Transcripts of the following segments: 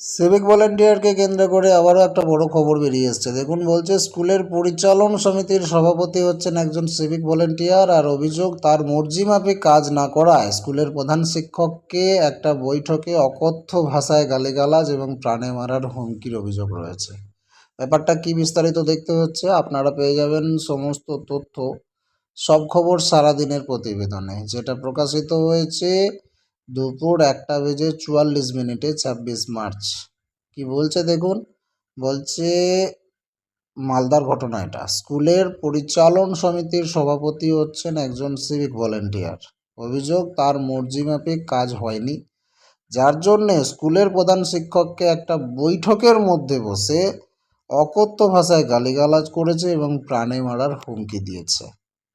Civic ভলেন্টিয়ারকে কেন্দ্র করে আবারও একটা বড় খবর বেরিয়ে এসছে। দেখুন, বলছে স্কুলের পরিচালন সমিতির সভাপতি হচ্ছেন একজন সিভিক ভলেন্টিয়ার আর অভিযোগ, তার মর্জি মাফিক কাজ না করায় স্কুলের প্রধান শিক্ষককে একটা বৈঠকে অকথ্য ভাষায় গালিগালাজ এবং প্রাণে মারার হুমকির অভিযোগ রয়েছে। ব্যাপারটা কি বিস্তারিত দেখতে হচ্ছে, আপনারা পেয়ে যাবেন সমস্ত তথ্য। সব খবর সারাদিনের প্রতিবেদনে। যেটা প্রকাশিত হয়েছে দুপুর একটা বেজে চুয়াল্লিশ মিনিটে ছাব্বিশ মার্চ। কি বলছে দেখুন? বলছে, মালদার ঘটনা এটা। স্কুলের পরিচালন সমিতির সভাপতি হচ্ছেন একজন সিভিক ভলেন্টিয়ার অভিযোগ, তার মর্জি মাফিক কাজ হয়নি। যার জন্যে স্কুলের প্রধান শিক্ষককে একটা বৈঠকের মধ্যে বসে অকথ্য ভাষায় গালিগালাজ করেছে এবং প্রাণে মারার হুমকি দিয়েছে।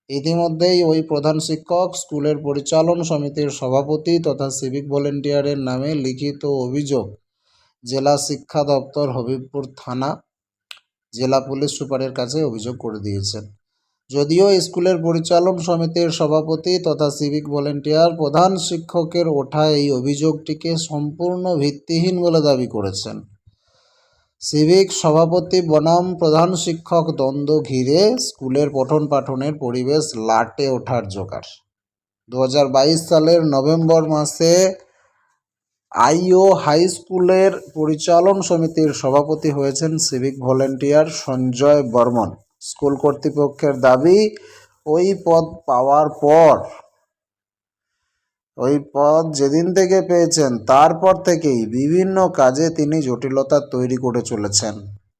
ইতিমধ্যেই ওই প্রধান শিক্ষক, স্কুলের পরিচালন সমিতির সভাপতি তথা সিভিক ভলেন্টিয়ারের নামে লিখিত অভিযোগ, জেলা শিক্ষা দপ্তর হবিবপুর থানা, জেলা পুলিশ সুপারের কাছে অভিযোগ করে দিয়েছেন। যদিও স্কুলের পরিচালন সমিতির সভাপতি তথা সিভিক ভলেন্টিয়ার প্রধান শিক্ষকের ওঠা এই অভিযোগটিকে সম্পূর্ণ ভিত্তিহীন বলে দাবি করেছেন। সিভিক সভাপতি বনাম প্রধান শিক্ষক দ্বন্দ্ব ঘিরে স্কুলের পঠন পাঠনের পরিবেশ লাটে ওঠার জোগাড়। দু হাজার বাইশ সালের নভেম্বর মাসে আইও হাই স্কুলের পরিচালন সমিতির সভাপতি হয়েছেন civic volunteer Sanjay Barman. School কর্তৃপক্ষের দাবি, ওই পদ পাওয়ার পর ওই পদ যেদিন থেকে পেয়েছেন, তারপর থেকেই বিভিন্ন কাজে তিনি জটিলতা তৈরি করে চলেছেন।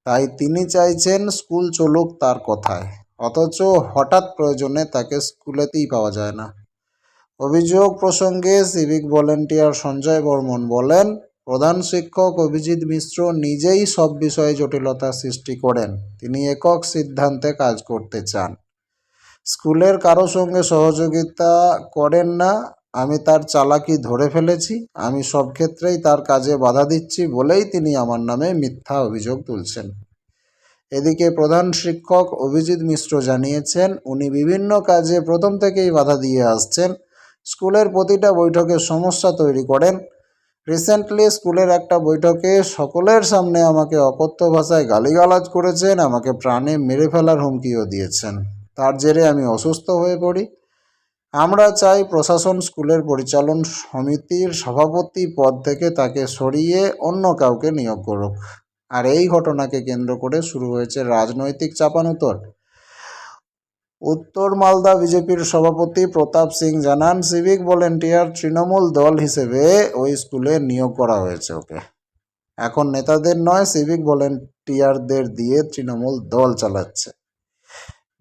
তাই তিনি চাইছেন স্কুল চলুক তার কথায়। অথচ হঠাৎ প্রয়োজনে তাকে স্কুলেতেই পাওয়া যায় না। অভিযোগ প্রসঙ্গে সিভিক ভলেন্টিয়ার সঞ্জয় বর্মন বলেন, প্রধান শিক্ষক অভিজিৎ মিশ্র নিজেই সব বিষয়ে জটিলতা সৃষ্টি করেন। তিনি একক সিদ্ধান্তে কাজ করতে চান। স্কুলের কারও সঙ্গে সহযোগিতা করেন না আমি তার চালাকি ধরে ফেলেছি, আমি সব ক্ষেত্রেই তার কাজে বাধা দিচ্ছি বলেই তিনি আমার নামে মিথ্যা অভিযোগ তুলছেন। এদিকে প্রধান শিক্ষক অভিজিৎ মিশ্র জানিয়েছেন, উনি বিভিন্ন কাজে প্রথম থেকেই বাধা দিয়ে আসছেন। স্কুলের প্রতিটা বৈঠকে সমস্যা তৈরি করেন। রিসেন্টলি স্কুলের একটা বৈঠকে সকলের সামনে আমাকে অকথ্য ভাষায় গালিগালাজ করেছেন, আমাকে প্রাণে মেরে ফেলার হুমকিও দিয়েছেন। তার জেরে আমি অসুস্থ হয়ে পড়ি। আমরা চাই প্রশাসন, স্কুলের পরিচালন সমিতির সভাপতি পদ থেকে তাকে সরিয়ে অন্য কাউকে নিয়োগ করুক। আর এই ঘটনাকে কেন্দ্র করে শুরু হয়েছে রাজনৈতিক চাপানুতর উত্তর মালদা বিজেপির সভাপতি প্রতাপ সিং জানান, সিভিক ভলেন্টিয়ার তৃণমূল দল হিসেবে ওই স্কুলে নিয়োগ করা হয়েছে ওকে। এখন নেতাদের নয়, সিভিক ভলেন্টিয়ারদের দিয়ে তৃণমূল দল চালাচ্ছে।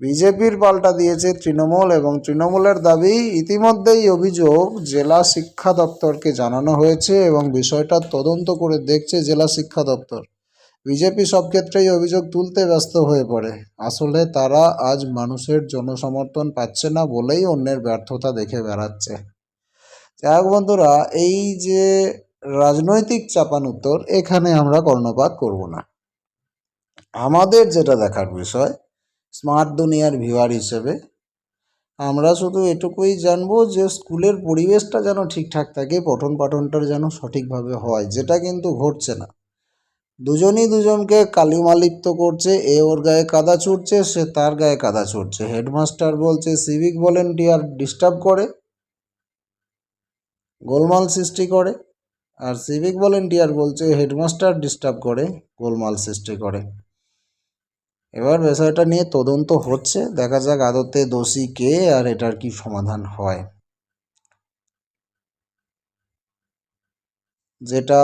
বিজেপির পাল্টা দিয়েছে তৃণমূল এবং তৃণমূলের দাবি ইতিমধ্যেই অভিযোগ জেলা শিক্ষা দপ্তরকে জানানো হয়েছে এবং বিষয়টা তদন্ত করে দেখছে জেলা শিক্ষা দপ্তর। বিজেপি সব ক্ষেত্রেই অভিযোগ তুলতে ব্যস্ত হয়ে পড়ে। আসলে তারা আজ মানুষের জনসমর্থন পাচ্ছে না বলেই অন্যের ব্যর্থতা দেখে বেড়াচ্ছে। যাই বন্ধুরা, এই যে রাজনৈতিক চাপান উত্তর, এখানে আমরা কর্ণপাত করব না। আমাদের যেটা দেখার বিষয় স্মার্ট দুনিয়ার ভিউয়ার হিসেবে। আমরা শুধু এটুকুই জানব যে স্কুলের পরিবেশটা যেন ঠিকঠাক থাকে পঠন পাঠনটা যেন সঠিকভাবে হয়, যেটা কিন্তু ঘটছে না। দুজনই দুজনকে কালিমালিপ্ত করছে, এ ওর গায়ে কাদা ছুটছে, সে তার গায়ে কাদা ছুটছে। হেডমাস্টার বলছে, সিভিক ভলেন্টিয়ার ডিস্টার্ব করে, গোলমাল সৃষ্টি করে। আর সিভিক ভলেন্টিয়ার বলছে, হেডমাস্টার ডিস্টার্ব করে, গোলমাল সৃষ্টি করে। এবার বিষয়টা নিয়ে তদন্ত হচ্ছে। দেখা যাক আদতে দোষী কে আর এটার কি সমাধান হয়। যেটা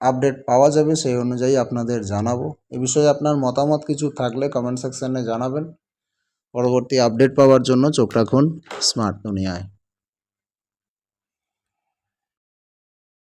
আপডেট পাওয়া যাবে সেই অনুযায়ী আপনাদের জানাব। এ বিষয়ে আপনার মতামত কিছু থাকলে কমেন্ট সেকশানে জানাবেন। পরবর্তী আপডেট পাওয়ার জন্য চোখ রাখুন স্মার্ট দুনিয়ায়